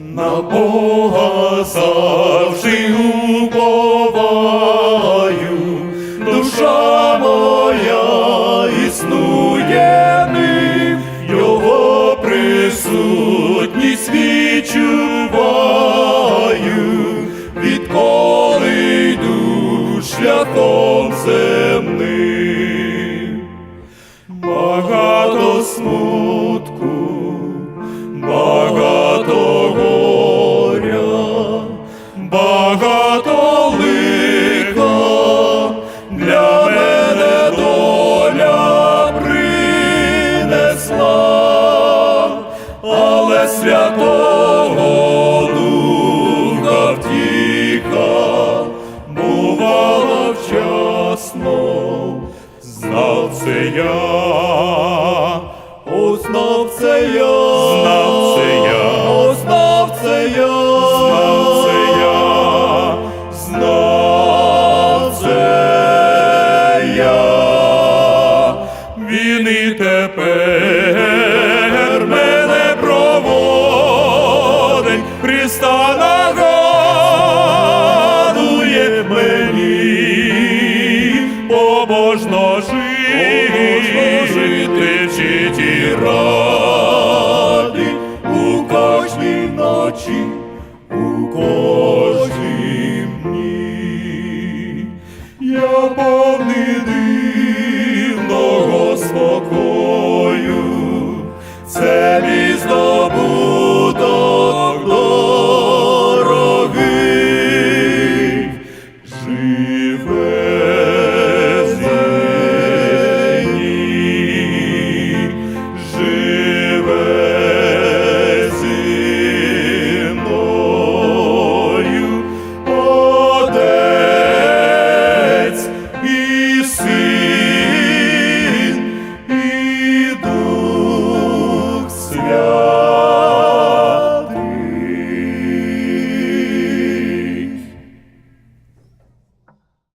на Бога завжди уповаю, душа моя існує ним, його присутність відчуваю, відколи йду шляхом земним. Святого духа втіха. Бувала вчасно. Знав це я, о, знав це я, знав це я, це я, знав це я, знав це я, він і тепер Христа нагадує мені, побожно жити, жити вчиті ради у кожній ночі, у кожній дні. Я повний дивного спокою, це мій знов.